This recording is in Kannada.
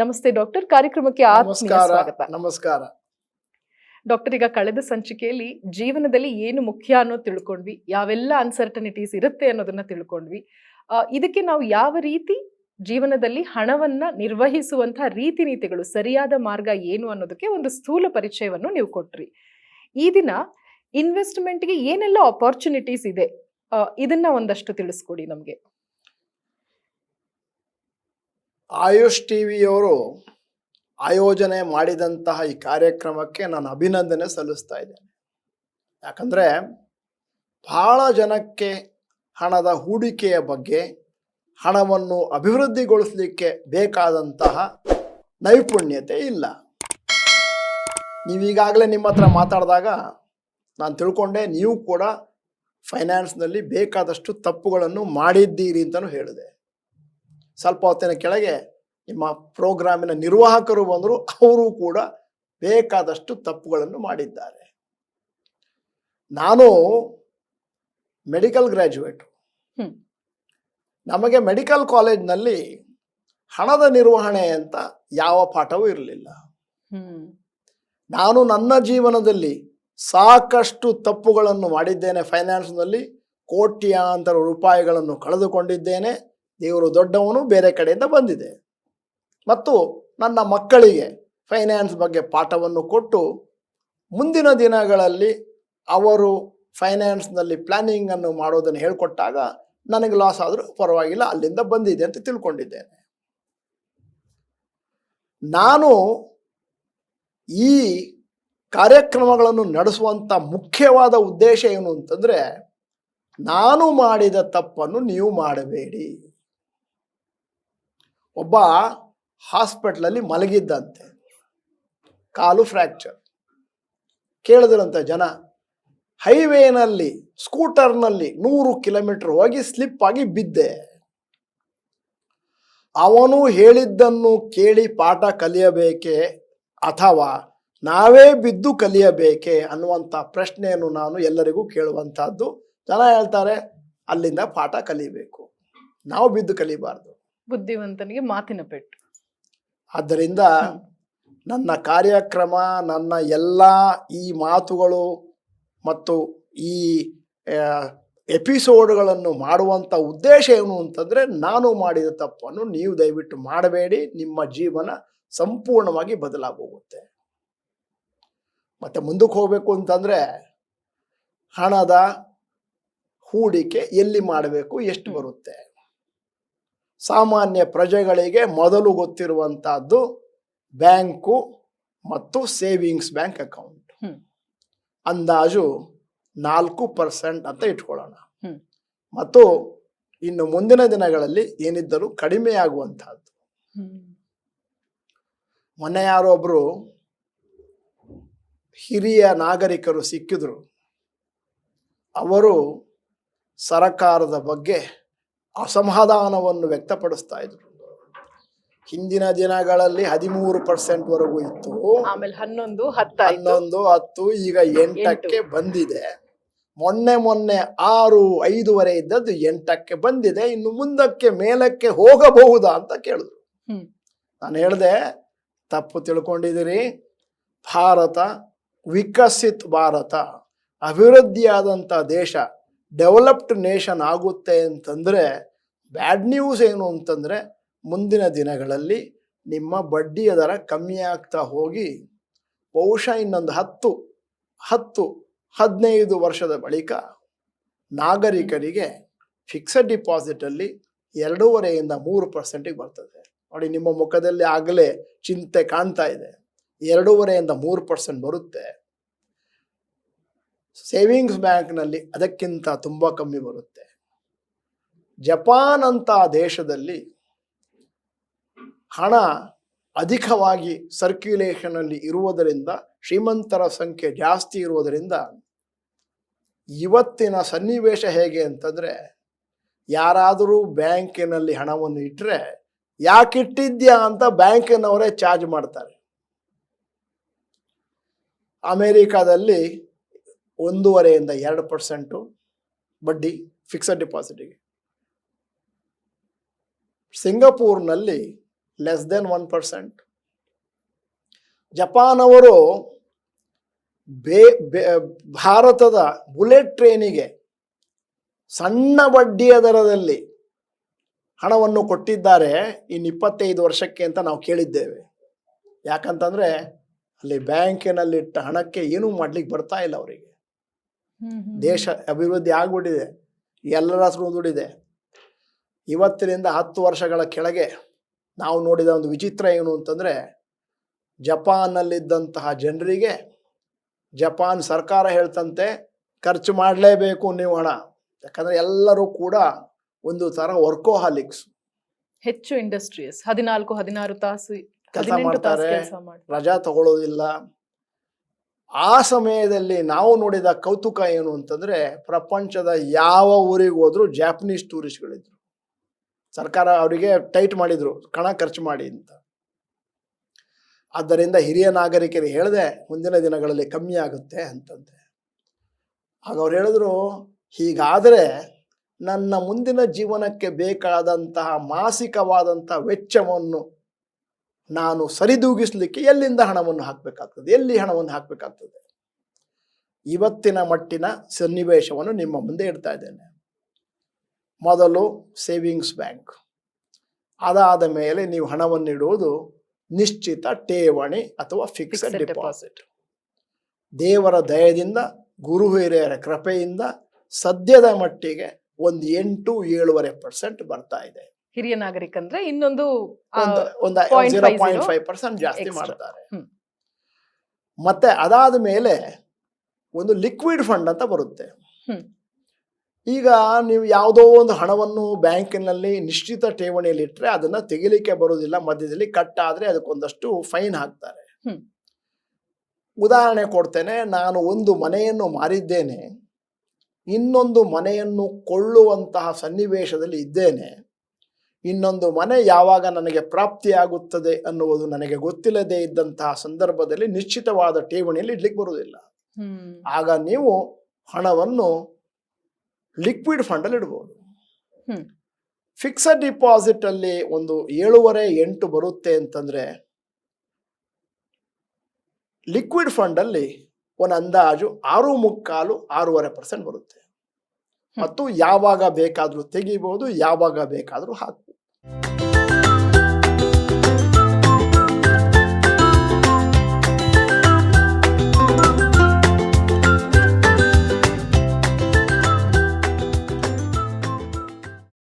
ನಮಸ್ತೆ ಡಾಕ್ಟರ್. ಕಾರ್ಯಕ್ರಮಕ್ಕೆ ಆತ್ಮೀಯ ಸ್ವಾಗತ. ನಮಸ್ಕಾರ. ಡಾಕ್ಟರ್ ಈಗ ಕಳೆದ ಸಂಚಿಕೆಯಲ್ಲಿ ಜೀವನದಲ್ಲಿ ಏನು ಮುಖ್ಯ ಅನ್ನೋದು ತಿಳ್ಕೊಂಡ್ವಿ ಯಾವೆಲ್ಲ ಅನ್ಸರ್ಟನಿಟೀಸ್ ಇರುತ್ತೆ ಅನ್ನೋದನ್ನ ತಿಳ್ಕೊಂಡ್ವಿ. ಇದಕ್ಕೆ ನಾವು ಯಾವ ರೀತಿ ಜೀವನದಲ್ಲಿ ಹಣವನ್ನ ನಿರ್ವಹಿಸುವಂತಹ ರೀತಿ ನೀತಿಗಳು ಸರಿಯಾದ ಮಾರ್ಗ ಏನು ಅನ್ನೋದಕ್ಕೆ ಒಂದು ಸ್ಥೂಲ ಪರಿಚಯವನ್ನು ನೀವು ಕೊಟ್ರಿ. ಈ ದಿನ ಇನ್ವೆಸ್ಟ್ಮೆಂಟ್ಗೆ ಏನೆಲ್ಲ ಅಪಾರ್ಚುನಿಟೀಸ್ ಇದೆ? ಇದನ್ನ ಒಂದಷ್ಟು ತಿಳಿಸ್ಕೊಡಿ ನಮ್ಗೆ. ಆಯುಷ್ ಟಿ ವಿಯವರು ಆಯೋಜನೆ ಮಾಡಿದಂತಹ ಈ ಕಾರ್ಯಕ್ರಮಕ್ಕೆ ನಾನು ಅಭಿನಂದನೆ ಸಲ್ಲಿಸ್ತಾ ಇದ್ದೇನೆ. ಯಾಕಂದ್ರೆ ಬಹಳ ಜನಕ್ಕೆ ಹಣದ ಹೂಡಿಕೆಯ ಬಗ್ಗೆ, ಹಣವನ್ನು ಅಭಿವೃದ್ಧಿಗೊಳಿಸಲಿಕ್ಕೆ ಬೇಕಾದಂತಹ ನೈಪುಣ್ಯತೆ ಇಲ್ಲ. ನೀವೀಗಾಗಲೇ ನಿಮ್ಮ ಹತ್ರ ಮಾತಾಡಿದಾಗ ನಾನು ತಿಳ್ಕೊಂಡೆ, ನೀವು ಕೂಡ ಫೈನಾನ್ಸ್ನಲ್ಲಿ ಬೇಕಾದಷ್ಟು ತಪ್ಪುಗಳನ್ನು ಮಾಡಿದ್ದೀರಿ ಅಂತಲೂ ಹೇಳಿದೆ. ಸ್ವಲ್ಪ ಹೊತ್ತಿನ ಕೆಳಗೆ ನಿಮ್ಮ ಪ್ರೋಗ್ರಾಮಿನ ನಿರ್ವಾಹಕರು ಬಂದರು ಅವರು ಕೂಡ ಬೇಕಾದಷ್ಟು ತಪ್ಪುಗಳನ್ನು ಮಾಡಿದ್ದಾರೆ. ನಾನು ಮೆಡಿಕಲ್ ಗ್ರ್ಯಾಜುಯೇಟ್. ನಮಗೆ ಮೆಡಿಕಲ್ ಕಾಲೇಜ್ನಲ್ಲಿ ಹಣದ ನಿರ್ವಹಣೆ ಅಂತ ಯಾವ ಪಾಠವೂ ಇರಲಿಲ್ಲ. ನಾನು ನನ್ನ ಜೀವನದಲ್ಲಿ ಸಾಕಷ್ಟು ತಪ್ಪುಗಳನ್ನು ಮಾಡಿದ್ದೇನೆ. ಫೈನಾನ್ಸ್ನಲ್ಲಿ ಕೋಟ್ಯಾಂತರ ರೂಪಾಯಿಗಳನ್ನು ಕಳೆದುಕೊಂಡಿದ್ದೇನೆ. ದೇವರು ದೊಡ್ಡವನು ಬೇರೆ ಕಡೆಯಿಂದ ಬಂದಿದೆ. ಮತ್ತು ನನ್ನ ಮಕ್ಕಳಿಗೆ ಫೈನಾನ್ಸ್ ಬಗ್ಗೆ ಪಾಠವನ್ನು ಕೊಟ್ಟು ಮುಂದಿನ ದಿನಗಳಲ್ಲಿ ಅವರು ಫೈನಾನ್ಸ್ನಲ್ಲಿ ಪ್ಲಾನಿಂಗನ್ನು ಮಾಡೋದನ್ನು ಹೇಳಿಕೊಟ್ಟಾಗ ನನಗೆ ಲಾಸ್ ಆದರೂ ಪರವಾಗಿಲ್ಲ, ಅಲ್ಲಿಂದ ಬಂದಿದೆ ಅಂತ ತಿಳ್ಕೊಂಡಿದ್ದೇನೆ. ನಾನು ಈ ಕಾರ್ಯಕ್ರಮಗಳನ್ನು ನಡೆಸುವಂಥ ಮುಖ್ಯವಾದ ಉದ್ದೇಶ ಏನು ಅಂತಂದರೆ, ನಾನು ಮಾಡಿದ ತಪ್ಪನ್ನು ನೀವು ಮಾಡಬೇಡಿ. ಒಬ್ಬ ಹಾಸ್ಪಿಟ್ಲಲ್ಲಿ ಮಲಗಿದ್ದಂತೆ. ಕಾಲು ಫ್ರ್ಯಾಕ್ಚರ್. ಕೇಳಿದ್ರಂತೆ ಜನ, ಹೈವೇನಲ್ಲಿ, ಸ್ಕೂಟರ್ನಲ್ಲಿ ನೂರು ಕಿಲೋಮೀಟರ್ ಹೋಗಿ ಸ್ಲಿಪ್ ಆಗಿ ಬಿದ್ದೆ. ಅವನು ಹೇಳಿದ್ದನ್ನು ಕೇಳಿ ಪಾಠ ಕಲಿಯಬೇಕೆ ಅಥವಾ ನಾವೇ ಬಿದ್ದು ಕಲಿಯಬೇಕೆ ಅನ್ನುವಂಥ ಪ್ರಶ್ನೆಯನ್ನು ನಾನು ಎಲ್ಲರಿಗೂ ಕೇಳುವಂತಹದ್ದು ಜನ ಹೇಳ್ತಾರೆ, ಅಲ್ಲಿಂದ ಪಾಠ ಕಲಿಬೇಕು. ನಾವು ಬಿದ್ದು ಕಲಿಬಾರ್ದು. ಬುದ್ಧಿವಂತನಿಗೆ ಮಾತಿನ ಪೆಟ್ಟು. ಆದ್ದರಿಂದ ನನ್ನ ಕಾರ್ಯಕ್ರಮ ನನ್ನ ಎಲ್ಲ ಈ ಮಾತುಗಳು ಮತ್ತು ಈ ಎಪಿಸೋಡ್ಗಳನ್ನು ಮಾಡುವಂಥ ಉದ್ದೇಶ ಏನು ಅಂತಂದರೆ ನಾನು ಮಾಡಿದ ತಪ್ಪನ್ನು ನೀವು ದಯವಿಟ್ಟು ಮಾಡಬೇಡಿ ನಿಮ್ಮ ಜೀವನ ಸಂಪೂರ್ಣವಾಗಿ ಬದಲಾಗೋಗುತ್ತೆ. ಮತ್ತು ಮುಂದಕ್ಕೆ ಹೋಗಬೇಕು ಅಂತಂದರೆ ಹಣದ ಹೂಡಿಕೆ ಎಲ್ಲಿ ಮಾಡಬೇಕು ಎಷ್ಟು ಬರುತ್ತೆ? ಸಾಮಾನ್ಯ ಪ್ರಜೆಗಳಿಗೆ ಮೊದಲು ಗೊತ್ತಿರುವಂತಹದ್ದು ಬ್ಯಾಂಕು ಮತ್ತು ಸೇವಿಂಗ್ಸ್ ಬ್ಯಾಂಕ್ ಅಕೌಂಟ್. ಅಂದಾಜು ನಾಲ್ಕು ಪರ್ಸೆಂಟ್ ಅಂತ ಇಟ್ಕೊಳ್ಳೋಣ. ಮತ್ತು ಇನ್ನು ಮುಂದಿನ ದಿನಗಳಲ್ಲಿ ಏನಿದ್ದರೂ ಕಡಿಮೆ ಆಗುವಂತಹದ್ದು. ಮೊನ್ನೆ ಯಾರೋ ಒಬ್ರು ಹಿರಿಯ ನಾಗರಿಕರು ಸಿಕ್ಕಿದ್ರು. ಅವರು ಸರಕಾರದ ಬಗ್ಗೆ ಅಸಮಾಧಾನವನ್ನು ವ್ಯಕ್ತಪಡಿಸ್ತಾ ಇದ್ರು. ಹಿಂದಿನ ದಿನಗಳಲ್ಲಿ ಹದಿಮೂರು ಪರ್ಸೆಂಟ್ ವರೆಗೂ ಇತ್ತು. ಆಮೇಲೆ ಹನ್ನೊಂದು ಹತ್ತು ಹನ್ನೊಂದು ಹತ್ತು ಈಗ ಎಂಟಕ್ಕೆ ಬಂದಿದೆ. ಮೊನ್ನೆ ಮೊನ್ನೆ ಆರು ಐದುವರೆ ಇದ್ದದ್ದು ಎಂಟಕ್ಕೆ ಬಂದಿದೆ. ಇನ್ನು ಮುಂದಕ್ಕೆ ಮೇಲಕ್ಕೆ ಹೋಗಬಹುದಾ ಅಂತ ಕೇಳಿದ್ರು. ನಾನು ಹೇಳಿದೆ ತಪ್ಪು ತಿಳ್ಕೊಂಡಿದ್ದೀರಿ. ಭಾರತ ವಿಕಸಿತ್ ಭಾರತ ಅಭಿವೃದ್ಧಿಯಾದಂಥ ದೇಶ. ಡೆವಲಪ್ಡ್ ನೇಷನ್ ಆಗುತ್ತೆ ಅಂತಂದರೆ ಬ್ಯಾಡ್ ನ್ಯೂಸ್ ಏನು ಅಂತಂದರೆ ಮುಂದಿನ ದಿನಗಳಲ್ಲಿ ನಿಮ್ಮ ಬಡ್ಡಿಯ ದರ ಕಮ್ಮಿ ಆಗ್ತಾ ಹೋಗಿ ಬಹುಶಃ ಇನ್ನೊಂದು ಹತ್ತು ಹತ್ತು, ಹದಿನೈದು ವರ್ಷದ ಬಳಿಕ ನಾಗರಿಕರಿಗೆ ಫಿಕ್ಸೆಡ್ ಡಿಪಾಸಿಟಲ್ಲಿ ಎರಡೂವರೆಯಿಂದ ಮೂರು ಪರ್ಸೆಂಟಿಗೆ ಬರ್ತದೆ. ನೋಡಿ, ನಿಮ್ಮ ಮುಖದಲ್ಲಿ ಆಗಲೇ ಚಿಂತೆ ಕಾಣ್ತಾ ಇದೆ. ಎರಡೂವರೆಯಿಂದ ಮೂರು ಪರ್ಸೆಂಟ್ ಬರುತ್ತೆ. ಸೇವಿಂಗ್ಸ್ ಬ್ಯಾಂಕ್ನಲ್ಲಿ ಅದಕ್ಕಿಂತ ತುಂಬ ಕಮ್ಮಿ ಬರುತ್ತೆ. ಜಪಾನ್ ಅಂತ ದೇಶದಲ್ಲಿ ಹಣ ಅಧಿಕವಾಗಿ ಸರ್ಕ್ಯುಲೇಷನಲ್ಲಿ ಇರುವುದರಿಂದ, ಶ್ರೀಮಂತರ ಸಂಖ್ಯೆ ಜಾಸ್ತಿ ಇರುವುದರಿಂದ ಇವತ್ತಿನ ಸನ್ನಿವೇಶ ಹೇಗೆ ಅಂತಂದರೆ, ಯಾರಾದರೂ ಬ್ಯಾಂಕಿನಲ್ಲಿ ಹಣವನ್ನು ಇಟ್ಟರೆ ಯಾಕಿಟ್ಟಿದ್ಯಾ ಅಂತ ಬ್ಯಾಂಕಿನವರೇ ಚಾರ್ಜ್ ಮಾಡ್ತಾರೆ. ಅಮೇರಿಕಾದಲ್ಲಿ ಒಂದೂವರೆಯಿಂದ ಎರಡು ಪರ್ಸೆಂಟು ಬಡ್ಡಿ ಫಿಕ್ಸಡ್ ಡಿಪಾಸಿಟಿಗೆ ಸಿಂಗಪೂರ್ನಲ್ಲಿ less than one percent Japan ಅವರು ಬೇ, ಬೇ- ಭಾರತದ ಬುಲೆಟ್ ಟ್ರೈನಿಗೆ ಸಣ್ಣ ಬಡ್ಡಿಯ ದರದಲ್ಲಿ ಹಣವನ್ನು ಕೊಟ್ಟಿದ್ದಾರೆ ಇನ್ನು ಇಪ್ಪತ್ತೈದು ವರ್ಷಕ್ಕೆ ಅಂತ ನಾವು ಕೇಳಿದ್ದೇವೆ. ಯಾಕಂತಂದರೆ ಅಲ್ಲಿ ಬ್ಯಾಂಕಿನಲ್ಲಿಟ್ಟ ಹಣಕ್ಕೆ ಏನೂ ಮಾಡ್ಲಿಕ್ಕೆ ಬರ್ತಾ ಇಲ್ಲ ಅವರಿಗೆ. ದೇಶ ಅಭಿವೃದ್ಧಿ ಆಗ್ಬಿಟ್ಟಿದೆ. ಎಲ್ಲರ ಹತ್ರ ದುಡಿದೆ ಇವತ್ತಿನಿಂದ ಹತ್ತು ವರ್ಷಗಳ ಕೆಳಗೆ ನಾವು ನೋಡಿದ ಒಂದು ವಿಚಿತ್ರ ಏನು ಅಂತಂದರೆ ಜಪಾನ್ನಲ್ಲಿದ್ದಂತಹ ಜನರಿಗೆ ಜಪಾನ್ ಸರ್ಕಾರ ಹೇಳ್ತಂತೆ ಖರ್ಚು ಮಾಡಲೇಬೇಕು ನೀವು ಹಣ. ಯಾಕಂದರೆ ಎಲ್ಲರೂ ಕೂಡ ಒಂದು ಥರ ವರ್ಕೋಹಾಲಿಕ್ಸ್. ಹೆಚ್ಚು ಇಂಡಸ್ಟ್ರೀಸ್ ಹದಿನಾಲ್ಕು ಹದಿನಾರು ತಾಸು ಕೆಲಸ ಮಾಡ್ತಾರೆ ರಜಾ ತಗೊಳ್ಳೋದಿಲ್ಲ ಆ ಸಮಯದಲ್ಲಿ ನಾವು ನೋಡಿದ ಕೌತುಕ ಏನು ಅಂತಂದ್ರೆ ಪ್ರಪಂಚದ ಯಾವ ಊರಿಗೆ ಹೋದ್ರು ಜಾಪನೀಸ್ ಟೂರಿಸ್ಟ್ಗಳಿದ್ರು ಸರ್ಕಾರ ಅವರಿಗೆ ಟೈಟ್ ಮಾಡಿದ್ರು, ಕಣ ಖರ್ಚು ಮಾಡಿ ಅಂತ. ಆದ್ದರಿಂದ ಹಿರಿಯ ನಾಗರಿಕರು ಹೇಳಿದೆ, ಮುಂದಿನ ದಿನಗಳಲ್ಲಿ ಕಮ್ಮಿ ಆಗುತ್ತೆ ಅಂತಂತೆ ಆಗ ಅವ್ರು ಹೇಳಿದ್ರು, ಹೀಗಾದರೆ ನನ್ನ ಮುಂದಿನ ಜೀವನಕ್ಕೆ ಬೇಕಾದಂತಹ ಮಾಸಿಕವಾದಂತಹ ವೆಚ್ಚವನ್ನು ನಾನು ಸರಿದೂಗಿಸಲಿಕ್ಕೆ ಎಲ್ಲಿಂದ ಹಣವನ್ನು ಹಾಕಬೇಕಾಗ್ತದೆ? ಎಲ್ಲಿ ಹಣವನ್ನು ಹಾಕಬೇಕಾಗ್ತದೆ? ಇವತ್ತಿನ ಮಟ್ಟಿನ ಸನ್ನಿವೇಶವನ್ನು ನಿಮ್ಮ ಮುಂದೆ ಇಡ್ತಾ ಇದ್ದೇನೆ. ಮೊದಲು ಸೇವಿಂಗ್ಸ್ ಬ್ಯಾಂಕ್. ಅದಾದ ಮೇಲೆ ನೀವು ಹಣವನ್ನು ಇಡುವುದು ನಿಶ್ಚಿತ ಠೇವಣಿ ಅಥವಾ ಫಿಕ್ಸ್ಡ್ ಡೆಪಾಸಿಟ್ ದೇವರ ದಯದಿಂದ ಗುರು ಹಿರಿಯರ ಕೃಪೆಯಿಂದ ಸದ್ಯದ ಮಟ್ಟಿಗೆ ಒಂದು ಎಂಟು ಏಳುವರೆ ಪರ್ಸೆಂಟ್ ಬರ್ತಾ ಇದೆ. ಹಿರಿಯ ನಾಗರಿಕಂದ್ರೆ ಇನ್ನೊಂದು ಆ, ಒಂದು ಒಂದು 0.50 ಜೀರೋ ಪಾಯಿಂಟ್ ಫೈವ್ ಪರ್ಸೆಂಟ್ ಜಾಸ್ತಿ. ಮಾಡ್ತಾರೆ. ಮತ್ತೆ ಅದಾದ ಮೇಲೆ ಒಂದು ಲಿಕ್ವಿಡ್ ಫಂಡ್ ಅಂತ ಬರುತ್ತೆ. ಈಗ ನೀವು ಯಾವುದೋ ಒಂದು ಹಣವನ್ನು ಬ್ಯಾಂಕಿನಲ್ಲಿ ನಿಶ್ಚಿತ ಠೇವಣಿಯಲ್ಲಿ ಇಟ್ಟರೆ ಅದನ್ನ ತೆಗಿಲಿಕ್ಕೆ ಬರುವುದಿಲ್ಲ ಮಧ್ಯದಲ್ಲಿ ಕಟ್ ಆದ್ರೆ ಅದಕ್ಕೊಂದಷ್ಟು ಫೈನ್ ಹಾಕ್ತಾರೆ. ಉದಾಹರಣೆ ಕೊಡ್ತೇನೆ ನಾನು ಒಂದು ಮನೆಯನ್ನು ಮಾರಿದ್ದೇನೆ ಇನ್ನೊಂದು ಮನೆಯನ್ನು ಕೊಳ್ಳುವಂತಹ ಸನ್ನಿವೇಶದಲ್ಲಿ ಇದ್ದೇನೆ ಇನ್ನೊಂದು ಮನೆ ಯಾವಾಗ ನನಗೆ ಪ್ರಾಪ್ತಿಯಾಗುತ್ತದೆ ಅನ್ನುವುದು ನನಗೆ ಗೊತ್ತಿಲ್ಲದೆ ಇದ್ದಂತಹ ಸಂದರ್ಭದಲ್ಲಿ ನಿಶ್ಚಿತವಾದ ಠೇವಣಿಯಲ್ಲಿ ಇಡ್ಲಿಕ್ಕೆ ಬರುವುದಿಲ್ಲ. ಆಗ ನೀವು ಹಣವನ್ನು ಲಿಕ್ವಿಡ್ ಫಂಡಲ್ಲಿ ಇಡ್ಬೋದು. ಫಿಕ್ಸಡ್ ಡಿಪಾಸಿಟ್ ಅಲ್ಲಿ ಒಂದು ಏಳುವರೆ ಎಂಟು ಬರುತ್ತೆ ಅಂತಂದ್ರೆ ಲಿಕ್ವಿಡ್ ಫಂಡ್ ಅಲ್ಲಿ ಒಂದು ಅಂದಾಜು ಆರು ಮುಕ್ಕಾಲು ಆರೂವರೆ ಪರ್ಸೆಂಟ್ ಬರುತ್ತೆ. ಮತ್ತು ಯಾವಾಗ ಬೇಕಾದರೂ ತೆಗಿಬಹುದು ಯಾವಾಗ ಬೇಕಾದರೂ Thank you